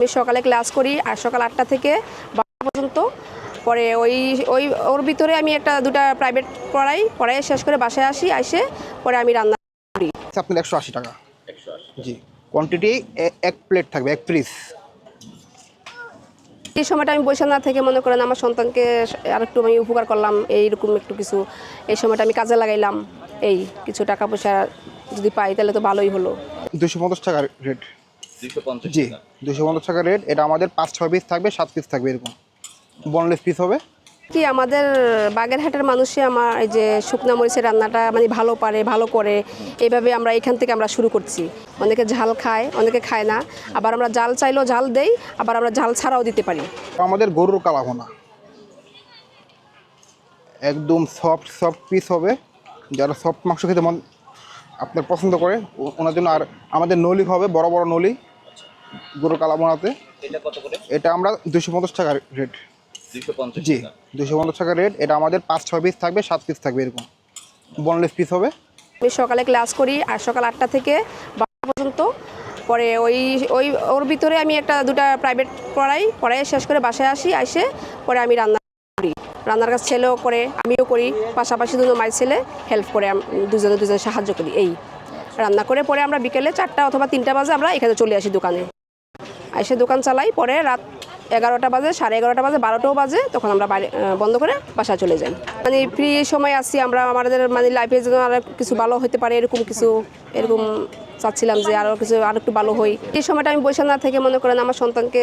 আমি সকালে ক্লাস করি আর সকাল আটটা থেকে বারোটা পর্যন্ত। পরে ওই ওই ওর ভিতরে আমি একটা দুটা প্রাইভেট পড়াই পড়াই শেষ করে বাসায় আসি আসে পরে আমি রান্না করি। আপনার একশো আশি টাকা। জি কোয়ান্টিটি এক প্লেট থাকবে এক পিস এই সময়টা আমি বসে না থেকে মনে করেন আমার সন্তানকে আর একটু আমি উপকার করলাম এইরকম একটু কিছু। এই সময়টা আমি কাজে লাগাইলাম এই কিছু টাকা পয়সা যদি পাই তাহলে তো ভালোই হলো। দুশো পঞ্চাশ টাকার রেট জি দুশো পঞ্চাশ টাকা রেট এটা আমাদের পাঁচ ছয় পিস থাকবে সাত পিস থাকবে এরকম। বনলেস পিস হবে। কি আমাদের বাগেরহাটের মানুষই আমার এই যে শুকনা মরিচের রান্নাটা মানে ভালো পারে ভালো করে এইভাবে আমরা এখান থেকে আমরা শুরু করছি। অনেকে ঝাল খায় অনেকে খায় না। আবার আমরা জাল চাইলেও ঝাল দেই আবার আমরা ঝাল ছাড়াও দিতে পারি। আমাদের গরুর কালাভোনা। একদম সফট সফট পিস হবে। যারা সফট মাংস খেতে মন আপনার পছন্দ করে ও- ওনার জন্য আর আমাদের নলি হবে বড় বড় নলি। এটা কত করে? এটা আমরা দুশো পঞ্চাশ টাকা রেট জি দুশো পঞ্চাশ টাকা রেট এটা আমাদের পাঁচ ছয় পিস থাকবে সাত পিস থাকবে এরকম। বনলেস পিস হবে। আমি সকালে ক্লাস করি আর সকাল আটটা থেকে বারোটা পর্যন্ত। পরে ওই ওই ওর ভিতরে আমি একটা দুটা প্রাইভেট পড়াই। পড়াই শেষ করে বাসায় আসি আসে পরে আমি রান্না করি। রান্নার কাজ ছেলেও করে আমিও করি। পাশাপাশি দুজন মায়ের ছেলে হেল্প করে দুজনে দুজনে সাহায্য করি। এই রান্না করে পরে আমরা বিকেলে চারটা অথবা তিনটা বাজে আমরা এখানে চলে আসি দোকানে। এসে দোকান চালাই, পরে রাত এগারোটা বাজে, সাড়ে এগারোটা বাজে, বারোটাও বাজে, তখন আমরা বন্ধ করে বাসায় চলে যাই। মানে ফ্রি সময় আসছি আমরা, আমাদের মানে লাইফে যেন আর কিছু ভালো হতে পারে, এরকম কিছু, এরকম চাচ্ছিলাম যে আরও কিছু, আর একটু ভালো হই। এই সময়টা আমি বসে না থেকে মনে করেন আমার সন্তানকে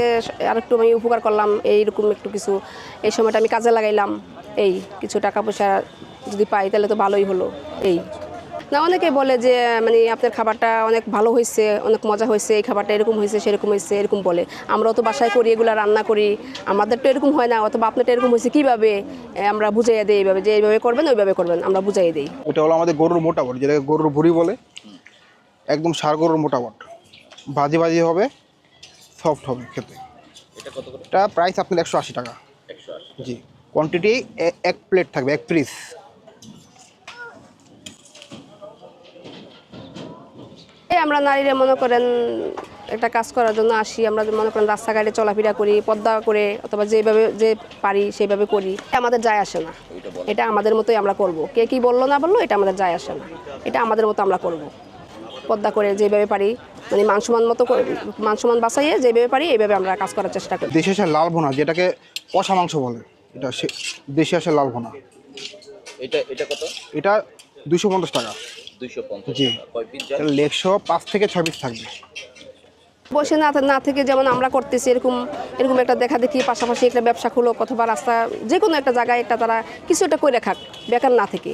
আর একটু আমি উপকার করলাম, এইরকম একটু কিছু, এই সময়টা আমি কাজে লাগাইলাম, এই কিছু টাকা পয়সা যদি পাই তাহলে তো ভালোই হলো, এই। না অনেকে বলে যে মানে আপনার খাবারটা অনেক ভালো হয়েছে অনেক মজা হয়েছে এই খাবারটা এরকম হয়েছে সেরকম হয়েছে এরকম বলে। আমরাও তো বাসায় করি এগুলো রান্না করি। আমাদের তো এরকম হয় না অথবা আপনারটা এরকম হয়েছে কীভাবে? এ, আমরা বুঝাইয়া দিই এইভাবে যে এইভাবে করবেন ওইভাবে করবেন আমরা বুঝাই দিই। ওটা হলো আমাদের গরুর মোটা বট যেটাকে গরুর ভুড়ি বলে। একদম সার গরুর মোটা বট। ভাজি ভাজি হবে সফট হবে খেতে। এটা কত করে? এটা প্রাইস আপনার একশো আশি টাকা। জি। কোয়ান্টিটি এক প্লেট থাকবে এক পিস আমরা নারীরা মনে করেন একটা কাজ করার জন্য আসি আমরা মনে করেন রাস্তাঘাটে চলাফেরা করি পদ্মা করে অথবা যেভাবে যে পারি সেইভাবে করি। আমাদের যায় আসে না। এটা আমাদের মতোই আমরা করব। কে কি বলল না বলল এটা আমাদের যায় আসে না। এটা আমাদের মতো আমরা করব। পদ্মা করে যেভাবে পারি মানে মানসমান মতো করে- মানসমান বাঁচাইয়ে যেভাবে পারি এইভাবে আমরা কাজ করার চেষ্টা করি। দেশি আসে লাল ভোনা যেটাকে কষা মাংস বলে। এটা দেশি আসে লাল ভোনা। এটা এটা কত? এটা দুশো পঞ্চাশ টাকা। জি। লেগ সহ পাঁচ থেকে ছয় পিস থাকবে। বসে না না থেকে যেমন আমরা করতেছি এরকম এরকম একটা দেখা দেখি পাশাপাশি একটা ব্যবসা খুলো অথবা রাস্তা যে কোনো একটা জায়গায় একটা তারা কিছু একটা করে খাক বেকার না থেকে।